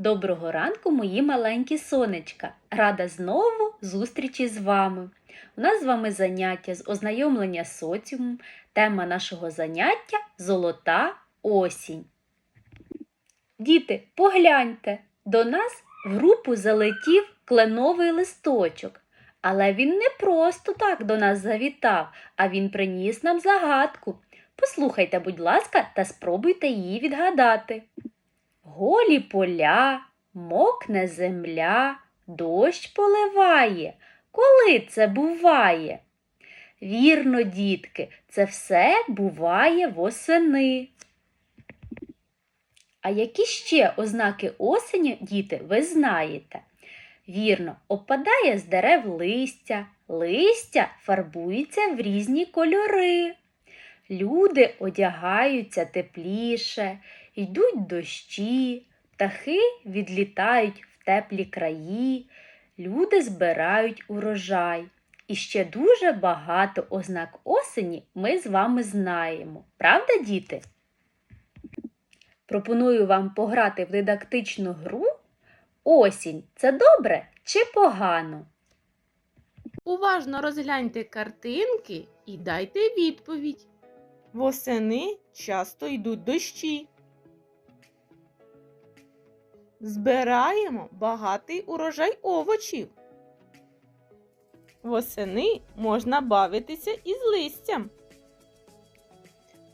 Доброго ранку, мої маленькі сонечка! Рада знову зустрічі з вами. У нас з вами заняття з ознайомлення соціумом. Тема нашого заняття золота осінь. Діти, погляньте, до нас в групу залетів кленовий листочок. Але він не просто так до нас завітав, а він приніс нам загадку. Послухайте, будь ласка, та спробуйте її відгадати. Голі поля, мокне земля, дощ поливає. Коли це буває? Вірно, дітки, це все буває восени. А які ще ознаки осені, діти, ви знаєте? Вірно, опадає з дерев листя, листя фарбується в різні кольори. Люди одягаються тепліше, йдуть дощі, птахи відлітають в теплі краї, люди збирають урожай. І ще дуже багато ознак осені ми з вами знаємо. Правда, діти? Пропоную вам пограти в дидактичну гру. Осінь це добре чи погано? Уважно розгляньте картинки і дайте відповідь. Восени часто йдуть дощі. Збираємо багатий урожай овочів. Восени можна бавитися із листям.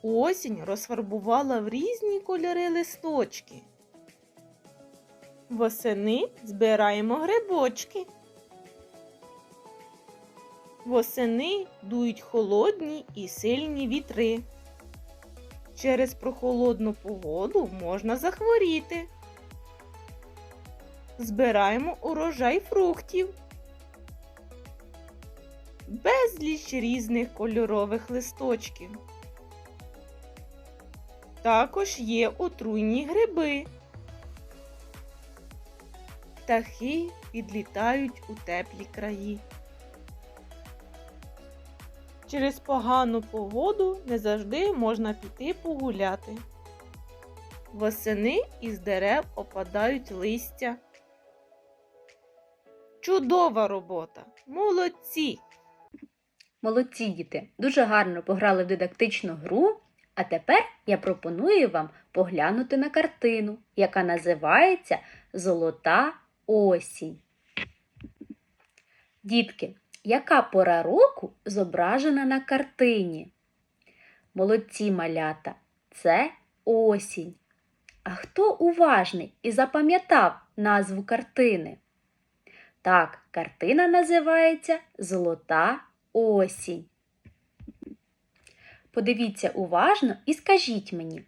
Осінь розфарбувала в різні кольори листочки. Восени збираємо грибочки. Восени дують холодні і сильні вітри. Через прохолодну погоду можна захворіти. Збираємо урожай фруктів. Безліч різних кольорових листочків. Також є отруйні гриби. Птахи підлітають у теплі краї. Через погану погоду не завжди можна піти погуляти. Восени із дерев опадають листя. Чудова робота! Молодці! Молодці діти, дуже гарно пограли в дидактичну гру. А тепер я пропоную вам поглянути на картину, яка називається Золота осінь. Дітки, яка пора року зображена на картині? Молодці малята, це осінь. А хто уважний і запам'ятав назву картини? Так, картина називається Золота осінь. Подивіться уважно і скажіть мені,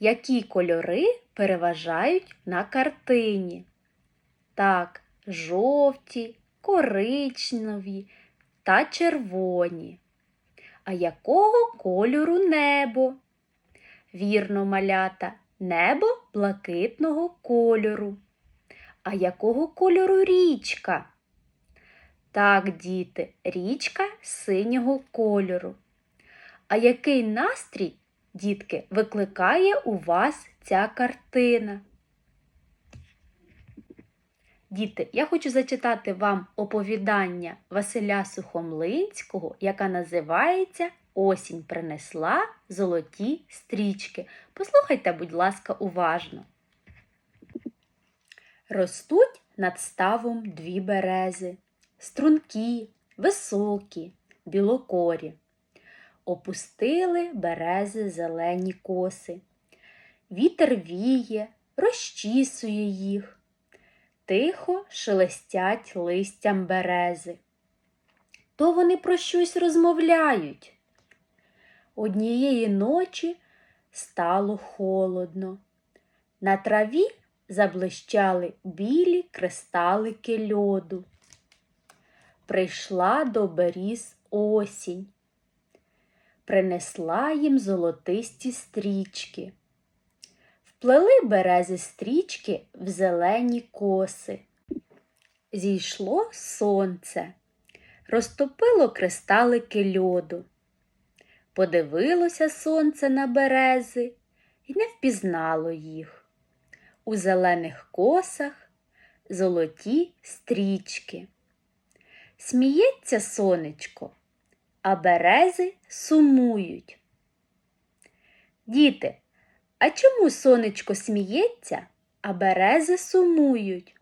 які кольори переважають на картині? Так, жовті, коричневі та червоні. А якого кольору небо? Вірно, малята, небо блакитного кольору. А якого кольору річка? Так, діти, річка синього кольору. А який настрій, дітки, викликає у вас ця картина? Діти, я хочу зачитати вам оповідання Василя Сухомлинського, яка називається Осінь принесла золоті стрічки. Послухайте, будь ласка, уважно. Ростуть над ставом дві берези, стрункі, високі, білокорі. Опустили берези зелені коси. Вітер віє, розчісує їх. Тихо шелестять листям берези. То вони про щось розмовляють. Однієї ночі стало холодно. На траві заблищали білі кристалики льоду. Прийшла до беріз осінь принесла їм золотисті стрічки. Вплели берези стрічки в зелені коси. Зійшло сонце, розтопило кристалики льоду. Подивилося сонце на берези і не впізнало їх. У зелених косах золоті стрічки. Сміється сонечко, а берези сумують. Діти, а чому сонечко сміється, а берези сумують?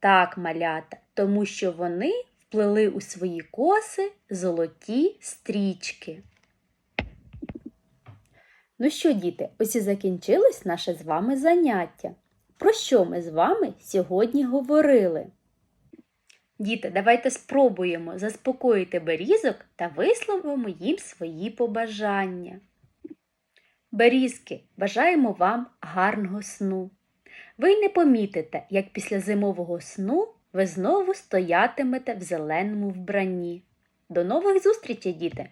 Так, малята, тому що вони вплели у свої коси золоті стрічки. Ну що, діти, ось і закінчилось наше з вами заняття. Про що ми з вами сьогодні говорили? Діти, давайте спробуємо заспокоїти берізок та висловимо їм свої побажання. Берізки, бажаємо вам гарного сну. Ви й не помітите, як після зимового сну ви знову стоятимете в зеленому вбранні. До нових зустрічей, діти!